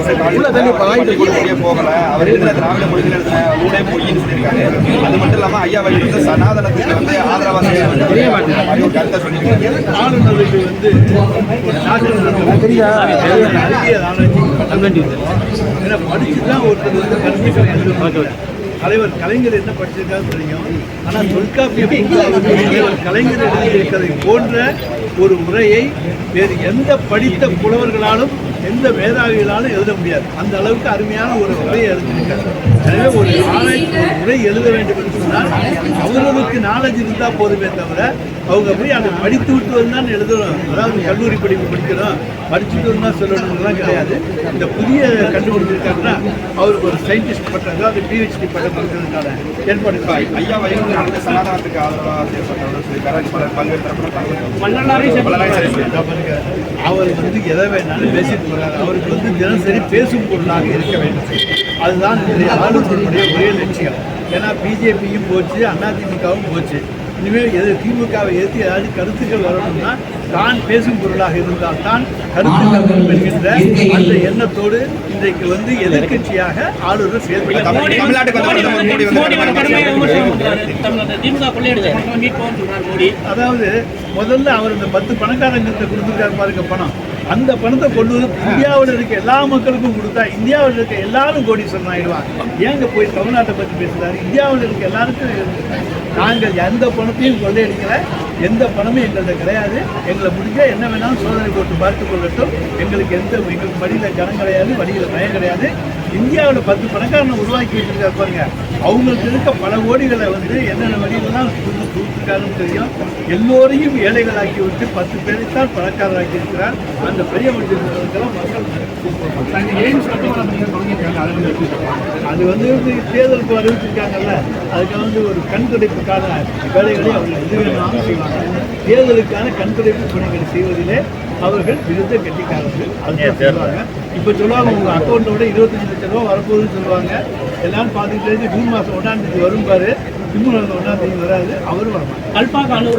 வெளியே போகல அவர் எழுதின திராவிட மொழிகள் எழுதின ஊடே பொய்ன்னு சொல்லியிருக்காங்க அது மட்டும் இல்லாமல் ஐயா வழி வந்து சனாதனத்துக்கு வந்து ஆதரவா ஒரு கருத்தை வந்து தலைவர் கலைஞர் என்ன படிச்சிருக்காரு தெரியும். ஆனால் தொல்காப்பியம் தலைவர் கலைஞர் எழுதியிருக்கிறதை போன்ற ஒரு உரையை வேறு எந்த படித்த புலவர்களாலும் எந்த மேதாவிகளாலும் எழுத முடியாது. அந்த அளவுக்கு அருமையான ஒரு உரையை எழுதியிருக்காரு. எனவே ஒரு ஆராய்ச்சி ஒரு உரை எழுத வேண்டும் சொன்னால் அவர்களுக்கு நாலேஜ் இருந்தால் போதுமே தவிர அவங்க போய் அதை படித்து விட்டு வந்தான் எழுதணும். அதாவது கல்லூரி படிப்பு படிக்கணும் படிச்சுட்டு வந்தால் சொல்லணும்லாம் கிடையாது. இந்த புதிய கண்டுபிடிச்சிருக்காருன்னா அவருக்கு ஒரு சயின்டிஸ்ட் பட்டம் அதாவது பிஹெச்டி பட்டம் கொடுக்கறதுக்கான ஏற்பாடு ஐயா மன்னனாரையும் பாருங்க, அவர் வந்து எதை வேணாலும் பேசிட்டு போறாரு. அவருக்கு வந்து தினசரி பேசும் பொருளாக இருக்க வேண்டும். அதுதான் இன்றைய ஆளுநருடைய ஒரே லட்சியம். ஏன்னா பிஜேபியும் போச்சு அதிமுகவும் போச்சு. இனிமேல் எது திமுகவை எதிர்த்து ஏதாவது கருத்துக்கள் வரணும்னா தான் பேசும் பொருளாக இருந்தால் தான் கருத்துக்கள் என்கின்ற அந்த எண்ணத்தோடு இன்றைக்கு வந்து எதிர்க்கட்சியாக ஆளுநர் மோடி அதாவது முதல்ல அவர் இந்த பத்து பணக்காரங்கிட்ட கொடுத்துருக்காரு பாருங்க பணம். அந்த பணத்தை கொண்டு வந்து இந்தியாவில் இருக்க எல்லா மக்களுக்கும் கொடுத்தா இந்தியாவில் இருக்க எல்லாரும் கோடீஸ்வரன் ஆயிடுவாங்க. ஏங்க போய் தமிழ்நாட்டை பற்றி பேசுறாரு? இந்தியாவில் இருக்க எல்லாருக்கும் நாங்கள் எந்த பணத்தையும் கொள்ளையடிக்கல. எந்த பணமும் எங்கள்கிட்ட கிடையாது. எங்களை முடிஞ்ச என்ன வேணாலும் சோதனை போட்டு பார்த்துக் கொள்ளட்டும். எங்களுக்கு எந்த எங்களுக்கு வழியில் ஜனம் கிடையாது வழியில் பயம் கிடையாது. இந்தியாவில் பத்து பணக்காரனை உருவாக்கி வச்சிருக்காரு பாருங்க. அவங்களுக்கு இருக்க பல கோடிகளை வந்து என்னென்ன வழியிலலாம் கொடுத்து கொடுத்துருக்காருன்னு தெரியும். எல்லோரையும் ஏழைகளாக்கி விட்டு பத்து பேரைத்தான் பணக்காரராக்கி இருக்கிறார். அந்த பெரிய மனிதர்களுக்கெல்லாம் மக்கள் அது வந்து தேர்தலுக்கு அறிவிச்சிருக்காங்கல்ல. அதுக்கு வந்து ஒரு கண்துடைப்புக்கான வேலைகளை அவங்க எது வேணாலும் செய்வாங்க. தேர்தலுக்கான கண்துடைப்பு பணிகளை செய்வதிலே அவர்கள் விருத கட்டிக்காரர்கள். அதுதான் சொல்லுவாங்க. இப்போ சொல்லுவாங்க உங்கள் அக்கௌண்ட்டோட இருபத்தஞ்சு லட்சம் ரூபா வரப்போகுதுன்னு சொல்லுவாங்க. எல்லாரும் பார்த்துக்கிட்டே ஜூன் மாதம் ஒன்றாம் தேதி வரும் பாரு. ஜூன் மாதம் ஒன்றாம் தேதி வராது. அவரும் வரமாட்டார். கல்பாக்க அணு